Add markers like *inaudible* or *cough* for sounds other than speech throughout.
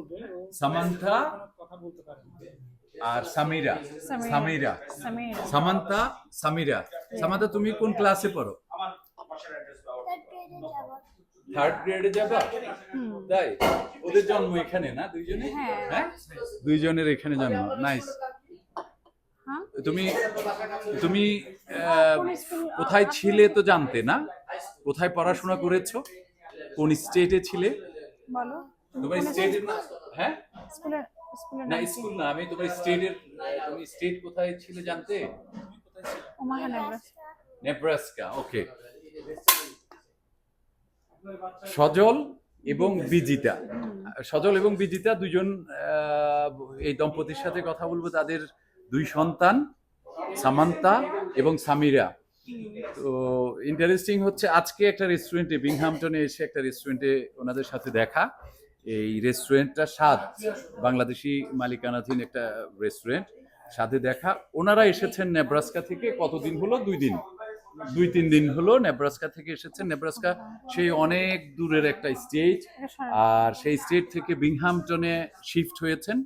বলবে সামান্থা কথা বলতে পারে আর সামিরা। সামিরা। সামিরা। সামিরা। সামান্তা সামিরা। সামান্তা তুমি কোন ক্লাসে পড়ো? থার্ড গ্রেডে যাবা। তাই? ওদের জন্ম এখানে না দুইজনে? হ্যাঁ। হ্যাঁ? দুইজনের এখানে জন্ম। নাইস হ্যাঁ? তুমি তুমি কোথায় ছিলে তো জানতে না? কোথায় পড়াশোনা করেছ? কোন স্টেটে ছিলে? বলো। তোমার স্টেটের না হ্যাঁ? স্কুলের না স্কুল না আমি তোমার স্টেটের তুমি স্টেট কোথায় ছিলে জানতে? Omaha Nebraska Nebraska okay Sajal এবং বিজিতা। সজল এবং বিজিতা দুজন এই দম্পতির সাথে কথা বলব। তাদের দুই সন্তান সামান্তা এবং সামিরা। তো ইন্টারেস্টিং হচ্ছে আজকে একটা রেস্টুরেন্টে বিংহামটনে এসে একটা রেস্টুরেন্টে ওনাদের সাথে দেখা। এই রেস্টুরেন্টটা স্বাদ বাংলাদেশি মালিকানাধীন একটা রেস্টুরেন্ট সাথে দেখা। ওনারা এসেছেন নেব্রাস্কা থেকে কতদিন হলো? দুই দিন। দুই তিন দিন হলো নেব্রাস্কা থেকে এসেছেন। নেব্রাস্কা সেই অনেক দূরের একটা স্টেট আর সেই স্টেট থেকে বিংহামটনে শিফট হয়েছেন।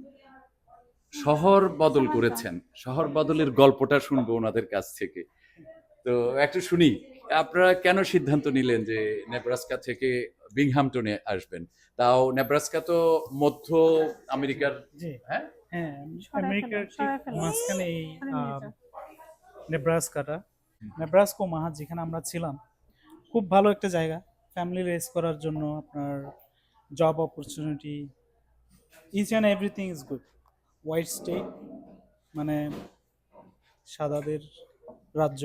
শহর বদল করেছেন। শহর বদলের গল্পটা শুনব ওনাদের কাছ থেকে। তো একটু শুনি। আপনারা কেন সিদ্ধান্ত নিলেন যে নেব্রাস্কা থেকে বিংহামটনে আসবেন? তাও নেব্রাস্কা তো মধ্য আমেরিকার হ্যাঁ? হ্যাঁ আমেরিকার। মাঝখানে এই। নেব্রাস্কাটা। নেব্রাস্কো মাহা যেখানে আমরা ছিলাম খুব ভালো একটা জায়গা। ফ্যামিলি রেস করার জন্য আপনার job opportunity each and everything is good white state মানে সাদাদের রাজ্য।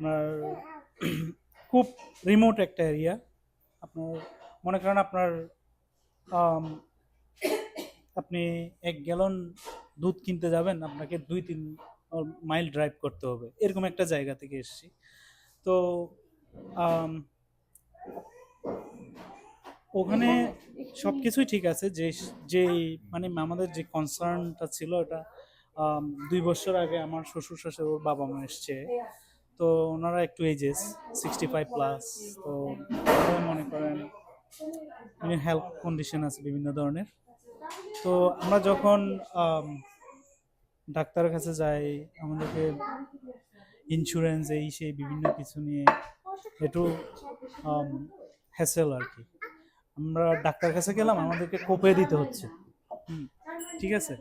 আপনার খুব রিমোট একটা এরিয়া আপনার, মনে করেন আপনার আপনি এক গ্যালন দুধ কিনতে যাবেন, আপনাকে দুই তিন মাইল ড্রাইভ করতে হবে। এরকম একটা জায়গা থেকে এসেছি। তো ওখানে সব কিছুই ঠিক আছে। যে যে মানে আমাদের যে কনসার্নটা ছিল এটা দুই বছর আগে আমার শ্বশুর শাশুড়ি বাবা মা এসছে। তো ওনারা একটু এজেস সিক্সটি ফাইভ প্লাস তো মনে করেন হেলথ কন্ডিশন আছে বিভিন্ন ধরনের। তো আমরা যখন ডাক্তারের কাছে যাই, আমাদেরকে ইন্স্যুরেন্স এই সেই বিভিন্ন কিছু নিয়ে একটু হ্যাসেল আর কি। আমরা ডাক্তার কাছে গেলাম, আমাদেরকে কোপে দিতে হচ্ছে। ঠিক আছে?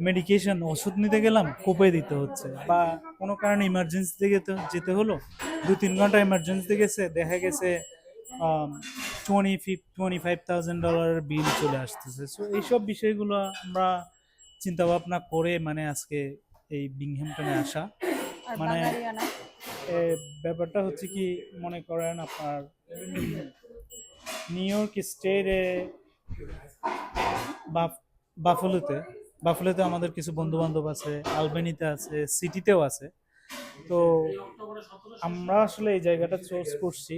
মেডিকেশন ওষুধ নিতে গেলাম কোপে দিতে হচ্ছে। বা কোনো কারণে ইমার্জেন্সিতে যেতে যেতে হলো দু তিন ঘণ্টা ইমার্জেন্সিতে গেছে দেখা গেছে টোয়েন্টি ফিফ টোয়েন্টি ফাইভ থাউজেন্ড ডলারের বিল চলে আসতেছে। সো এইসব বিষয়গুলো আমরা চিন্তা ভাবনা করে মানে আজকে এই বিংহ্যামটনে আসা। মানে- ব্যাপারটা হচ্ছে কি মনে করেন আপনার নিউ ইয়র্ক স্টেটে বাফলোতে বাফলোতে আমাদের কিছু বন্ধু বান্ধব আছে, আলবেনিতে আছে, সিটিতেও আছে। তো আমরা আসলে এই জায়গাটা চুজ করছি।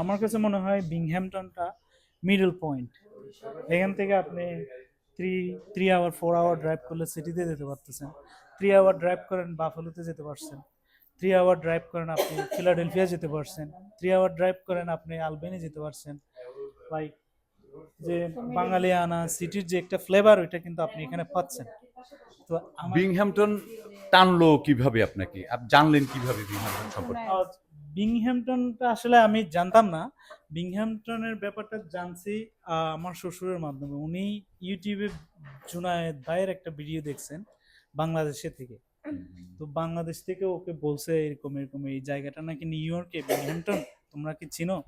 আমার কাছে মনে হয় বিংহ্যামটনটা মিডল পয়েন্ট এখান থেকে আপনি three three hour four hour drive করলে সিটিতে যেতে পারতেছেন। থ্রি আওয়ার ড্রাইভ করেন, বাফলোতে যেতে পারছেন। থ্রি আওয়ার ড্রাইভ করেন, আপনি ফিলাডেলফিয়া যেতে পারছেন। থ্রি আওয়ার ড্রাইভ করেন, আপনি আলবেনি যেতে পারছেন। লাইক যে বাঙালিয়ানা সিটির যে একটা ফ্লেভার ওইটা কিন্তু আপনি এখানে পাচ্ছেন। তো বিংহ্যামটন টানলো কীভাবে আপনাকে? আপ- জানলেন কীভাবে বিংহ্যামটন সম্পর্কে? বিংহ্যামটনটা আসলে আমি জানতাম না। বিংহ্যামটনের ব্যাপারটা জানছি আমার শ্বশুরের মাধ্যমে। উনি ইউটিউবে জুনায়েদ ভাইয়ের একটা ভিডিও দেখছেন বাংলাদেশে থেকে। তো বাংলাদেশ থেকে ওকে বলছে এরকম এরকম এই জায়গাটা নাকি নিউ ইয়র্কে বিংহ্যামটন? তোমরা কি চিনো?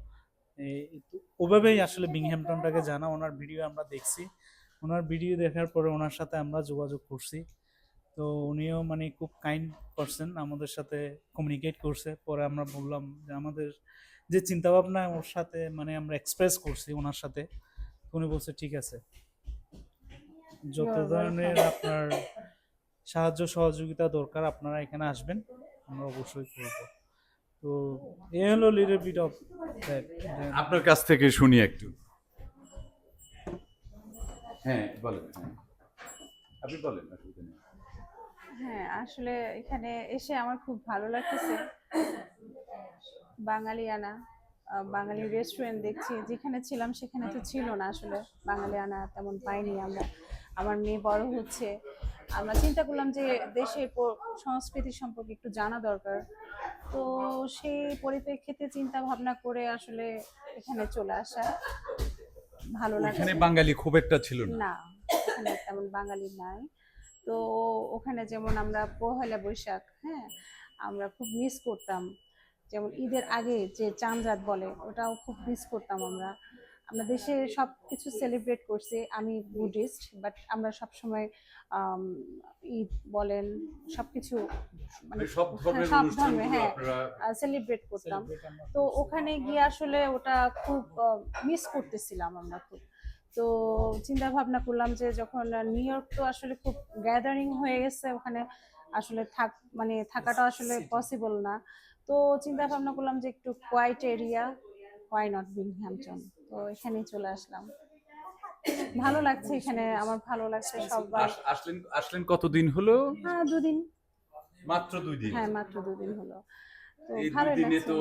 ওভাবেই আসলে বিংহ্যামটনটাকে জানা। ওনার ভিডিও আমরা দেখছি। ওনার ভিডিও দেখার পরে ওনার সাথে আমরা যোগাযোগ করছি। তো উনিও মানে খুব কাইন্ড পারসন আমাদের সাথে কমিউনিকেট করছে। পরে আমরা বললাম যে আমাদের যে চিন্তা ভাবনা ওর সাথে মানে আমরা এক্সপ্রেস করছি ওনার সাথে। উনি বলছে ঠিক আছে। যত ধরনের আপনার সাহায্য সহযোগিতা দরকার আপনারা এখানে আসবেন। আমরা অবশ্যই করব। তো এ হলো লিটল বিট অফ আপনার কাছ থেকে শুনি একটু। হ্যাঁ বলেন হ্যাঁ। আপনি বলেন হ্যাঁ আসলে এখানে এসে আমার খুব ভালো লাগতেছে। বাঙালিয়ানা বাঙালি রেস্টুরেন্ট দেখছি। যেখানে ছিলাম সেখানে তো ছিল না আসলে। বাঙালি আনা তেমন পাইনি আমরা। আমার মেয়ে বড় হচ্ছে। আমরা চিন্তা করলাম যে দেশের সংস্কৃতি সম্পর্কে একটু জানা দরকার। তো সেই পরিপ্রেক্ষিতে চিন্তা ভাবনা করে আসলে এখানে চলে আসা ভালো লাগে বাঙালি খুব একটা ছিল না। না ওখানে তেমন বাঙালি নাই। তো ওখানে যেমন আমরা পহেলা বৈশাখ হ্যাঁ আমরা খুব মিস করতাম। যেমন ঈদের আগে যে চাঁদ রাত বলে ওটাও খুব মিস করতাম আমরা। আমরা দেশে সব কিছু সেলিব্রেট করছি। আমি বুদ্ধিস্ট বাট আমরা সবসময় আম, ঈদ বলেন সব কিছু মানে মানে সব সব অনুষ্ঠানগুলো ধর্মে, হ্যাঁ। সেলিব্রেট করতাম। তো ওখানে গিয়ে আসলে ওটা খুব মিস করতেছিলাম আমরা খুব। তো চিন্তা ভাবনা করলাম যে যখন নিউ ইয়র্ক তো আসলে খুব গ্যাদারিং হয়ে গেছে ওখানে আসলে থাক মানে থাকাটা আসলে পসিবল না। তো চিন্তা ভাবনা করলাম যে একটু quiet area why not Binghamton তো এখানেই চলে আসলাম। ভালো লাগছে এখানে আমার ভালো লাগছে সবাই আস- আসলেন আসলেন কতদিন হলো? হ্যাঁ দুদিন। মাত্র দুই দিন। হ্যাঁ মাত্র দুদিন হলো। এই দুই ভালোই দিনে তো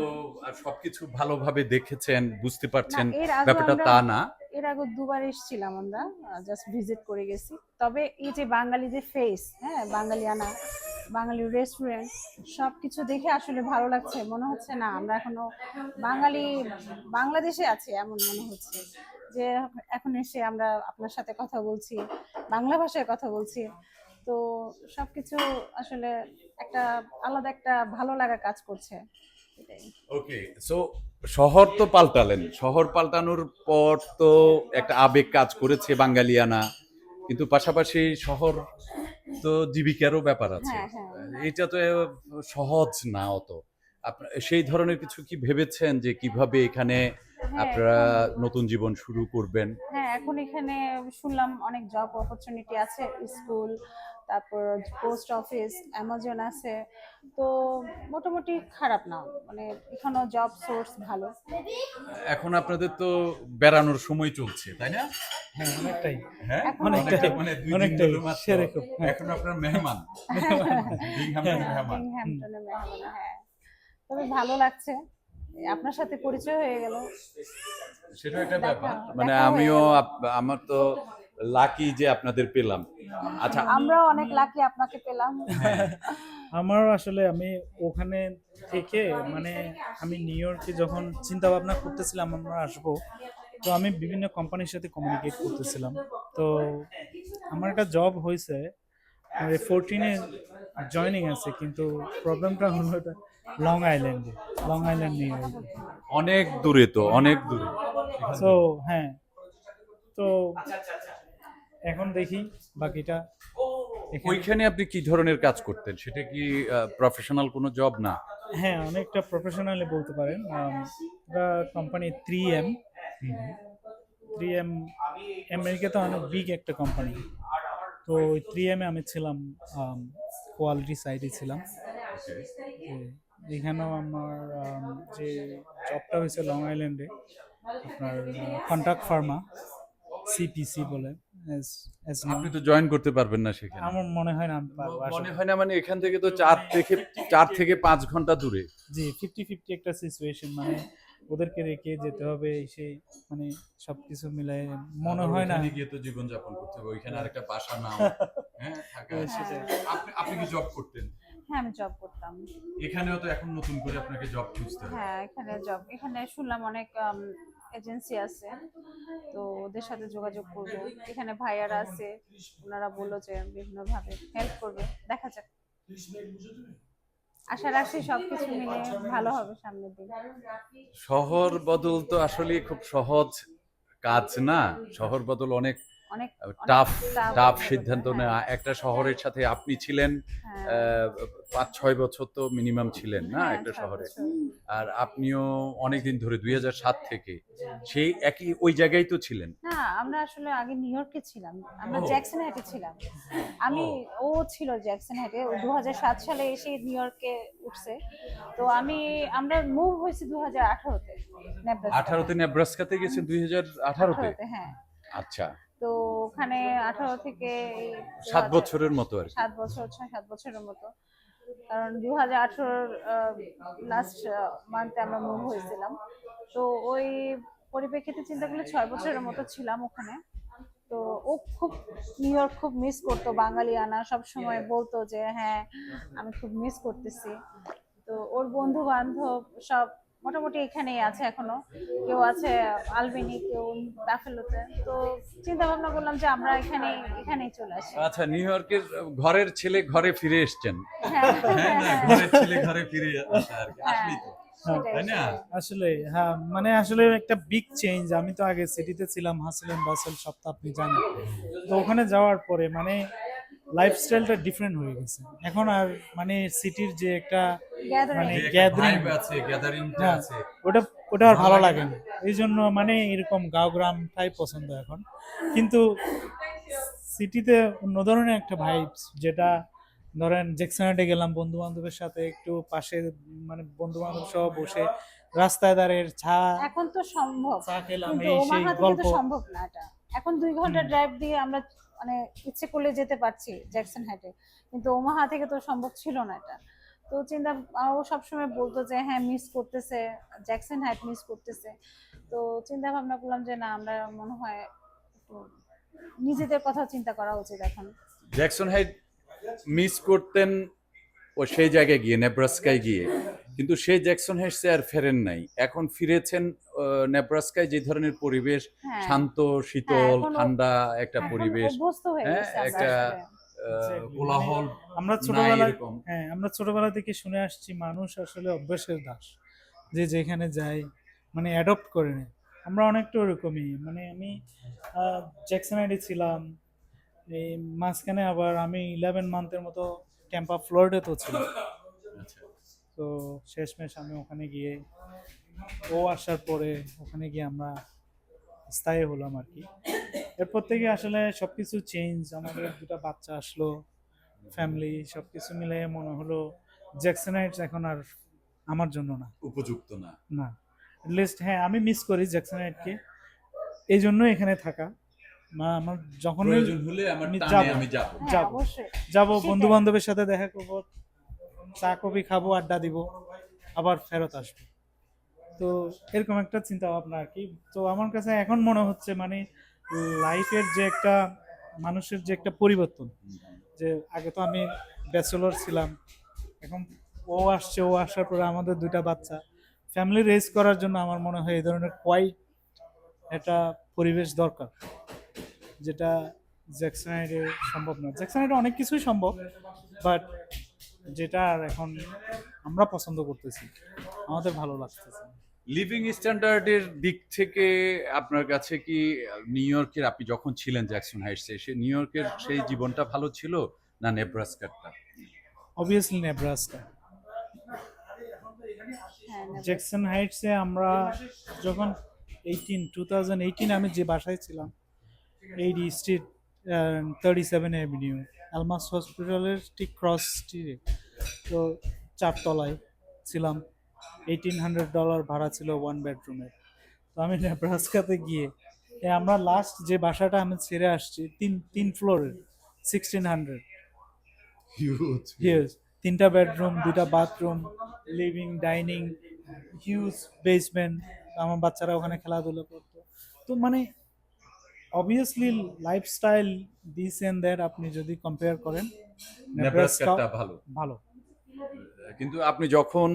সবকিছু ভালোভাবে দেখেছেন বুঝতে পারছেন ব্যাপারটা তা না। এর আগে দুবার এসেছিলাম আমরা জাস্ট ভিজিট করে গেছি। তবে এই যে বাঙালি যে ফেস হ্যাঁ বাঙালিয়ানা বাঙালি রেস্টুরেন্ট সব কিছু দেখে আসলে ভালো লাগছে। মনে হচ্ছে না, আমরা এখনও বাঙালি, বাংলাদেশে আছি এমন মনে হচ্ছে। যে এখন এসে আমরা আপনার সাথে কথা বলছি, বাংলা ভাষায় কথা বলছি। তো সব কিছু আসলে একটা আলাদা একটা ভালো লাগা কাজ করছে। ওকে সো শহর তো পাল্টালেন। শহর পাল্টানোর পর তো একটা আবেগ কাজ করেছে বাঙালিয়ানা। কিন্তু পাশাপাশি শহর তো জীবিকারও ব্যাপার আছে। হ্যাঁ, হ্যাঁ। এটা তো সহজ না অত। আপনার সেই ধরনের কিছু কি ভেবেছেন যে কীভাবে এখানে হ্যাঁ, আপনারা নতুন জীবন শুরু করবেন? হ্যাঁ এখন এখানে শুনলাম অনেক জব অপরচুনিটি আছে স্কুল তারপর পোস্ট অফিস অ্যামাজন আছে। তো মোটামুটি খারাপ না। মানে এখানেও জব সোর্স ভালো। এখন আপনাদের তো বেড়ানোর সময় চলছে তাই না? হ্যাঁ অনেকটাই। হ্যাঁ? এখন অনেকটাই, মানে দুই দিন হ্যাঁ। এখন আপনার মেহমান। মেহমান। মেহমান হ্যাঁ। তবে ভালো লাগছে। আপনার সাথে পরিচয় হয়ে গেল। সেটা একটা ব্যাপার। মানে আমিও আমার তো লাকি যে আপনাদের পেলাম। আচ্ছা আমরাও অনেক লাকি আপনাকে পেলাম। আমারও আসলে আমি ওখানে থেকে মানে আমি নিউ ইয়র্কে যখন চিন্তা ভাবনা করতেছিলাম আমরা আসব তো আমি বিভিন্ন কোম্পানির সাথে কমিউনিকেট করতেছিলাম। তো আমার একটা জব হয়েছে ফোরটিনে জয়নিং আছে কিন্তু প্রবলেমটা হলো এটা লং আইল্যান্ডে লং আইল্যান্ড নিউ ইয়র্ক অনেক দূরে তো অনেক দূরে। তো হ্যাঁ। তো এখন দেখি বাকিটা ওইখানে আপনি কি ধরনের কাজ করতেন? সেটা কি প্রফেশনাল কোনো জব না? হ্যাঁ অনেকটা প্রফেশনালি বলতে পারেন। Company three M three M আমেরিকাতে অনেক বিগ একটা কোম্পানি তো থ্রি এম এ আমি ছিলাম কোয়ালিটি সাইডে ছিলাম। এখানেও আমার যে জবটা হয়েছে লং আইল্যান্ডে আপনার কন্ট্রাক্ট ফার্মা সিপিসি বলে। আপনি তো জয়েন করতে পারবেন না সেখানে। আমার মনে হয় না পারব মনে হয় না মানে এখান থেকে তো চার থেকে চার থেকে পাঁচ ঘণ্টা দূরে। জি ফিফটি ফিফটি একটা সিচুয়েশন মানে ওদেরকে রেখে যেতে হবে সেই মানে সবকিছু মিলাই মনে হয় না। গিয়ে তো জীবন যাপন করতে হবে ওইখানে আরেকটা বাসা নাও *laughs* হ্যাঁ থাকা। হ্যাঁ, আপনি আপনি কি জব করতেন? হ্যাঁ আমি জব করতাম। এখানেও তো এখন নতুন করে আপনাকে জব খুঁজতে হবে। হ্যাঁ এখানে জব এখানে শুনলাম অনেক এজেন্সি আছে, তো ওদের সাথে যোগাযোগ করব। এখানে ভাইয়ারা আছে, ওনারা বলল যে বিভিন্নভাবে হেল্প করবে। দেখা যাক। আশা রাখছি সবকিছু মিলে ভালো হবে সামনের দিন। শহর বদল তো আসলে খুব সহজ কাজ না? শহর বদল অনেক অনেক টাফ টাফ সিদ্ধান্ত নেওয়া। একটা শহরের সাথে আপনি ছিলেন হ্যাঁ, পাঁচ ছয় বছর তো মিনিমাম ছিলেন না হ্যাঁ, একটা শহরে। আর আপনিও অনেকদিন ধরে দুই সাত থেকে সেই একই ওই জায়গায় তো ছিলেন। না আমরা আসলে আগে নিউ ইয়র্কে ছিলাম আমরা। জ্যাকসন হাটে ছিলাম। আমি ও। ছিল জ্যাকসন হাটে ও দু সাত সালে এসে নিউ ইয়র্কে উঠছে। তো আমি আমরা মুভ হয়েছি দু হাজার আঠারোতে আঠারোতে নেব্রাস্কাতে গেছেন দুই হাজার আঠারোতে হ্যাঁ। আচ্ছা। তো ওখানে আঠারো থেকে সাত বছরের মতো আর সাত বছর ছয় সাত বছরের মতো। কারণ দু হাজার আঠারোর লাস্ট মান্থে আমরা মুভ হয়েছিলাম। তো ওই পরিপ্রেক্ষিতে চিন্তা করলে ছয় বছরের মতো ছিলাম ওখানে। তো ও খুব নিউ ইয়র্ক খুব মিস করতো বাঙালিয়ানা সব সময় বলতো যে হ্যাঁ আমি খুব মিস করতেছি। তো ওর বন্ধু বান্ধব সব মোটামুটি এখানেই আছে এখনও। কেউ আছে আলবেনি কেউ ব্যাফেলোতে তো চিন্তা ভাবনা করলাম যে আমরা এখানে এখানেই চলে আসি। আচ্ছা নিউ ইয়র্কের ঘরের ছেলে ঘরে ফিরে এসছেন। হ্যাঁ। হ্যাঁ না, হ্যাঁ, ঘরের ছেলে ঘরে ফিরে আসা আর কি। হ্যাঁ, আসলেই তো। তাই না? আসলে হ্যাঁ মানে আসলে একটা বিগ চেঞ্জ আমি তো আগে সিটিতে ছিলাম হাসেল এন্ড বাসেল সব তো আপনি জানেন। তো ওখানে যাওয়ার পরে মানে লাইফস্টাইলটা ডিফারেন্ট হয়ে গেছে। এখন আর মানে সিটির যে একটা মানে গ্যাদারিং আছে গ্যাদারিংটা। আছে। ওটা ওটা আর ভালো লাগে না। এই জন্য মানে এরকম গাঁও গ্রামটাই পছন্দ এখন। কিন্তু সিটিতে অন্য ধরনের একটা ভাইবস যেটা ধরেন জেকসনাটে গেলাম বন্ধু বান্ধবের সাথে একটু পাশে মানে বন্ধু বান্ধব সহ বসে রাস্তায় দাঁড়িয়ে চা এখন তো সম্ভব। চা খেলাম এই সেই গল্প। সম্ভব না এটা। এখন দুই ঘণ্টা ড্রাইভ দিয়ে আমরা মানে ইচ্ছে করলে যেতে পারছি জ্যাকসন হাইটে। কিন্তু ওমাহা থেকে তো সম্ভব ছিল না এটা। তো চিন্তা, ও সবসময় বলতো যে হ্যাঁ মিস করতেছে, জ্যাকসন হাইট মিস করতেছে। তো চিন্তা ভাবনা করলাম যে, না, আমরা মনে হয় নিজেদের কথা চিন্তা করা উচিত এখন। জ্যাকসন হাইট মিস করতেন ও সেই জায়গায় গিয়ে নেব্রাস্কায় গিয়ে। কিন্তু সেই জ্যাকসন হাইটসে আর ফেরেন নাই। এখন ফিরেছেন নেব্রাস্কায় যে ধরনের পরিবেশ হ্যাঁ। শান্ত শীতল ঠান্ডা একটা পরিবেশ। হ্যাঁ, একটা. কোলাহল আমরা নাই ছোটবেলায় হ্যাঁ আমরা ছোটবেলা থেকে শুনে আসছি মানুষ আসলে অভ্যাসের দাস। যে যেখানে যায় মানে অ্যাডপ্ট করে নেয়। আমরা অনেকটা ওরকমই। মানে আমি জ্যাকসনাইডে ছিলাম এই মাঝখানে আবার আমি ইলেভেন মান্থের মতো ক্যাম্পা ফ্লোরিডাতেও ছিলাম। আচ্ছা। তো শেষমেশ আমি ওখানে গিয়ে ও আসার পরে ওখানে গিয়ে আমরা স্থায়ী হলাম আর কি। এরপর থেকে আসলে সব কিছু চেঞ্জ আমাদের দুটা বাচ্চা আসলো ফ্যামিলি সব কিছু মিলে মনে হলো জ্যাকসনাইটস এখন আর আমার জন্য না। উপযুক্ত না। না। লিস্ট হ্যাঁ আমি মিস করি জ্যাকসনাইটকে এই জন্য এখানে থাকা। মা আমার যখন প্রয়োজন হলে আমার আমি টানে যাব। আমি যাব। হ্যাঁ যাব। যাব বন্ধু বান্ধবের সাথে দেখা করব চা কফি খাব আড্ডা দিব আবার ফেরত আসব। তো এরকম একটা চিন্তা ভাবনা আর কি। তো আমার কাছে এখন মনে হচ্ছে মানে লাইফের যে একটা মানুষের যে একটা পরিবর্তন যে আগে তো আমি ব্যাচেলর ছিলাম এখন ও আসছে ও আসার পরে আমাদের দুইটা বাচ্চা। ফ্যামিলি রেজ করার জন্য আমার মনে হয় এই ধরনের কোয়াইট একটা পরিবেশ দরকার। যেটা জ্যাকসনাইডে সম্ভব না জ্যাকসনাইডে অনেক কিছুই সম্ভব বাট যেটা এখন আমরা পছন্দ করতেছি আমাদের ভালো লাগতেছে। লিভিং স্ট্যান্ডার্ডের দিক থেকে আপনার কাছে কি নিউ ইয়র্কের আপনি যখন ছিলেন জ্যাকসন হাইটসে সে নিউ ইয়র্কের সেই জীবনটা ভালো ছিল না নেব্রাস্কারটা অবভিয়াসলি নেব্রাস্কা হ্যাঁ জ্যাকসন হাইটসে আমরা যখন এইটিন টু থাউজেন্ড এইটিন আমি যে বাসায় ছিলাম eighty street thirty seven avenue Elmhurst হসপিটালের ঠিক ক্রস স্ট্রিটে তো চারতলায় ছিলাম। এইটিন হান্ড্রেড ডলার ভাড়া ছিল ওয়ান বেডরুমের তো আমি নেব্রাস্কাতে গিয়ে আমরা লাস্ট যে বাসাটা আমি ছেড়ে আসছি তিন তিন ফ্লোরের সিক্সটিন হান্ড্রেড হিউজ তিনটা বেডরুম দুটা bathroom living dining huge basement আমার বাচ্চারা ওখানে খেলাধুলা করতো। তো মানে obviously lifestyle this and that আপনি যদি কম্পেয়ার করেন নেব্রাস্কারটা ভালো। ভালো। কিন্তু আপনি যখন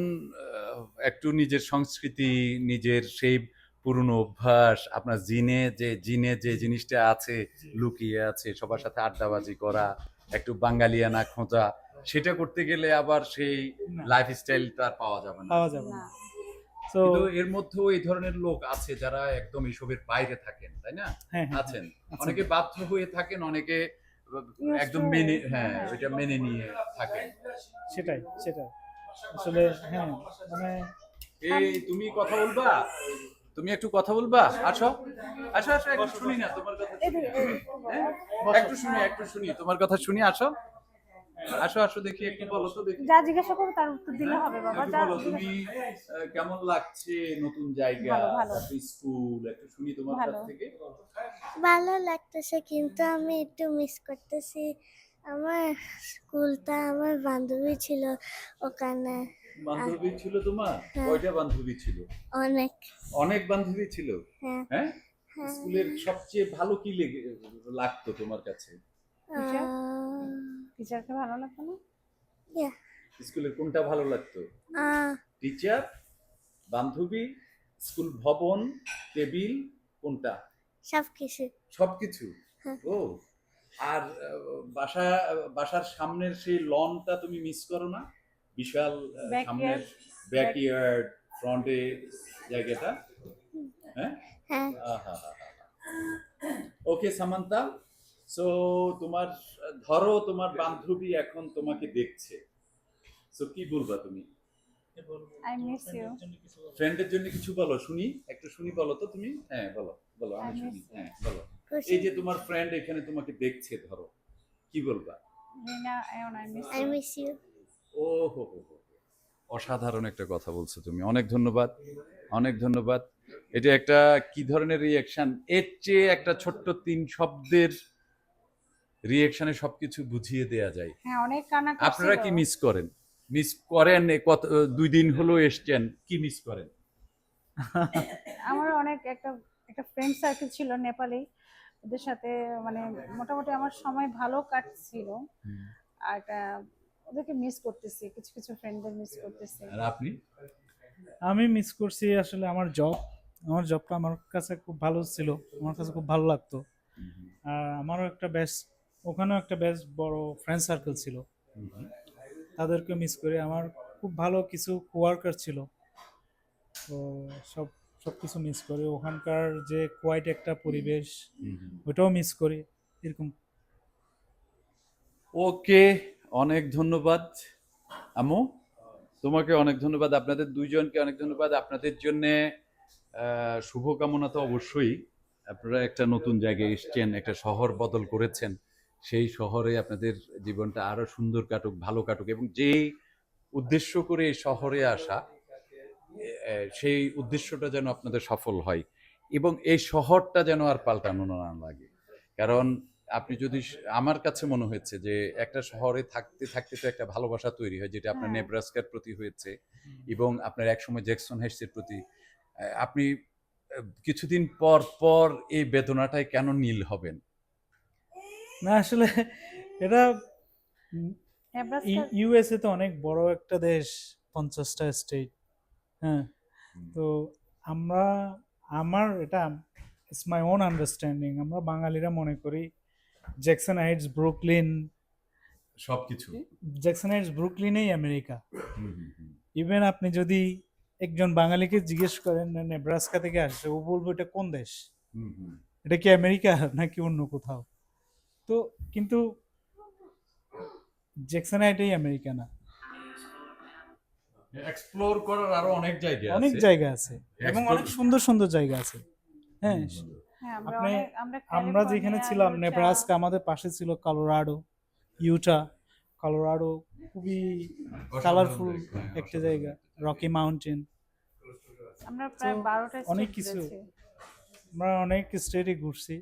একটু নিজের সংস্কৃতি নিজের সেই পুরনো অভ্যাস আপনার জিনে যে জিনে যে জিনিসটা আছে লুকিয়ে আছে সবার সাথে আড্ডাবাজি করা একটু বাঙালিয়ানা খোঁজা সেটা করতে গেলে আবার সেই না। লাইফ পাওয়া যাবে না। পাওয়া যাবে না। কিন্তু এর মধ্যেও এই ধরনের লোক আছে যারা একদম এসবের বাইরে থাকেন তাই না? হ্যাঁ হ্যাঁ আছেন। আছেন। অনেকে বাধ্য হয়ে থাকেন অনেকে একদম মেনে হ্যাঁ হ্যাঁ। ওইটা মেনে নিয়ে থাকেন। সেটাই সেটাই। আসলে হ্যাঁ মানে এই তুমি কথা বলবা? তুমি একটু কথা বলবা? আসো। আসো আসো একটু শুনি না তোমার কথা। হ্যাঁ? একটু শুনি একটু শুনি তোমার কথা শুনি আসো। আসো আসো দেখি একটু বলো তো দেখি। যা জিজ্ঞাসা করো তার উত্তর দিলে হবে বাবা যা বলো তুমি কেমন লাগছে নতুন জায়গা। স্কুল একটু শুনি তোমার কাছ থেকে। ভালো লাগতেছে কিন্তু আমি একটু মিস করতেছি। আমার স্কুলটা আমার বান্ধবী ছিল ওখানে। বান্ধবী ছিল তোমার? হ্যাঁ। কয়টা বান্ধবী ছিল? অনেক। অনেক বান্ধবী ছিল? হ্যাঁ। হ্যাঁ? হ্যাঁ। স্কুলের সবচেয়ে ভালো কি লেগে লাগতো তোমার কাছে? টিচারকে ভালো লাগতো না. স্কুলের কোনটা ভালো লাগতো? টিচার বান্ধবী স্কুল ভবন টেবিল কোনটা? সবকিছু। সবকিছু? হ্যাঁ। ও আর বাসা বাসার সামনের সেই লনটা তুমি মিস করো না? বিশাল. সামনের ব্যাকইয়ার্ড ফ্রন্টে জায়গাটা? হ্যাঁ? হ্যাঁ। ওকে সামান্তা সো তোমার ধরো তোমার বান্ধবী এখন তোমাকে দেখছে। সো কি বলবা তুমি? I miss you. ফ্রেন্ডের জন্য কিছু বলো শুনি। একটু শুনি বলো তো তুমি? হ্যাঁ বলো বলো আমি শুনি। হ্যাঁ বলো। এই যে তোমার ফ্রেন্ড এখানে তোমাকে দেখছে ধরো। কি বলবা? আই মিস মিস ইউ ও হো হো হো অসাধারণ একটা কথা বলছো তুমি। অনেক ধন্যবাদ অনেক ধন্যবাদ। এটা একটা কি ধরনের রিয়াকশন এর চেয়ে একটা ছোট্ট তিন শব্দের রিয়াকশনে সবকিছু বুঝিয়ে দেয়া যায়। হ্যাঁ অনেক কান্না আপনারা কি মিস করেন? মিস করেন এ কত দুই দিন হলো এসছেন কি মিস করেন? আমার অনেক একটা একটা ফ্রেন্ড সার্কেল ছিল নেপালে। ওদের সাথে মানে মোটামুটি আমার সময় ভালো কাটছিল। আর একটা ওদেরকে মিস করতেছি কিছু কিছু ফ্রেন্ডদের মিস করতেছি। আর আপনি? আমি মিস করছি আসলে আমার জব আমার জবটা আমার কাছে খুব ভালো ছিল আমার কাছে খুব ভালো লাগতো। আর আমারও একটা বেশ ওখানেও একটা বেশ বড় ফ্রেন্ড সার্কেল ছিল। তাদেরকে মিস করি। আমার খুব ভালো কিছু কোয়ার্কার ছিল। তো সব সব কিছু মিস করি। ওখানকার যে কোয়াইট একটা পরিবেশ ওটাও মিস করি। এরকম। ওকে, অনেক ধন্যবাদ। আমু তোমাকে অনেক ধন্যবাদ। আপনাদের দুইজনকে অনেক ধন্যবাদ। আপনাদের জন্য শুভকামনা তো অবশ্যই। আপনারা একটা নতুন জায়গায় এসছেন, একটা শহর বদল করেছেন। সেই শহরে আপনাদের জীবনটা আরও সুন্দর কাটুক ভালো কাটুক এবং যে উদ্দেশ্য করে এই শহরে আসা সেই উদ্দেশ্যটা যেন আপনাদের সফল হয় এবং এই শহরটা যেন আর পাল্টানো না লাগে। কারণ আপনি যদি আমার কাছে মনে হয়েছে যে একটা শহরে থাকতে থাকতে তো একটা ভালোবাসা তৈরি হয় যেটা আপনার হ্যাঁ। নেব্রাস্কার প্রতি হয়েছে এবং আপনার একসময় জ্যাকসন হাইটসের প্রতি। আপনি কিছুদিন পর পর এই বেদনাটায় কেন নীল হবেন? না আসলে এটা নেব্রাস্কা ইউএসএ তো অনেক বড় একটা দেশ পঞ্চাশটা স্টেট হ্যাঁ? তো আমরা আমার এটা ইটস মাই ওন আন্ডারস্ট্যান্ডিং আমরা বাঙালিরা মনে করি জ্যাকসন হাইটস ব্রুকলিন সবকিছু। জ্যাকসন হাইটস ব্রুকলিনেই আমেরিকা ইভেন আপনি যদি একজন বাঙালিকে জিজ্ঞেস করেন নেব্রাস্কা থেকে আসছে? ও বলব এটা কোন দেশ? এটা কি আমেরিকা নাকি অন্য কোথাও? তো কিন্তু জ্যাকসন হাইটেই আমেরিকা না। এক্সপ্লোর করার আরও অনেক জায়গা অনেক জায়গা আছে এবং অনেক সুন্দর সুন্দর জায়গা আছে। হ্যাঁ হ্যাঁ আমরা আপনি- আমরা আমরা যেখানে ছিলাম নেব্রাস্কা আমাদের পাশে ছিল কালোরাডো ইউটা কালোরাডো খুবই কালারফুল হ্যাঁ, একটা জায়গা রকি মাউন্টেন আমরা প্রায় বারোটা অনেক কিছু। আমরা অনেক স্টেটে ঘুরছি।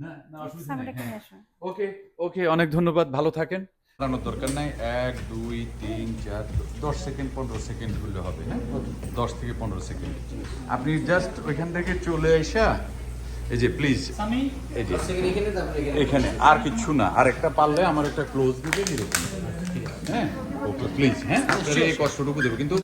না, না, অসুবিধা নেই, হ্যাঁ। ওকে ওকে অনেক ধন্যবাদ ভালো থাকেন। দাঁড়ানোর দরকার নাই এক দুই তিন চার দশ সেকেন্ড পনেরো সেকেন্ড হলে হবে হ্যাঁ? দশ থেকে পনেরো সেকেন্ড। আপনি জাস্ট ওইখান থেকে চলে এসা এই যে প্লিজ এই যে এখানে আর কিছু না আর একটা পারলে আমার একটা ক্লোজ দিবে এরকম। হ্যাঁ? ওকে প্লিজ হ্যাঁ? আপনার এই কষ্টটুকু দেবো কিন্তু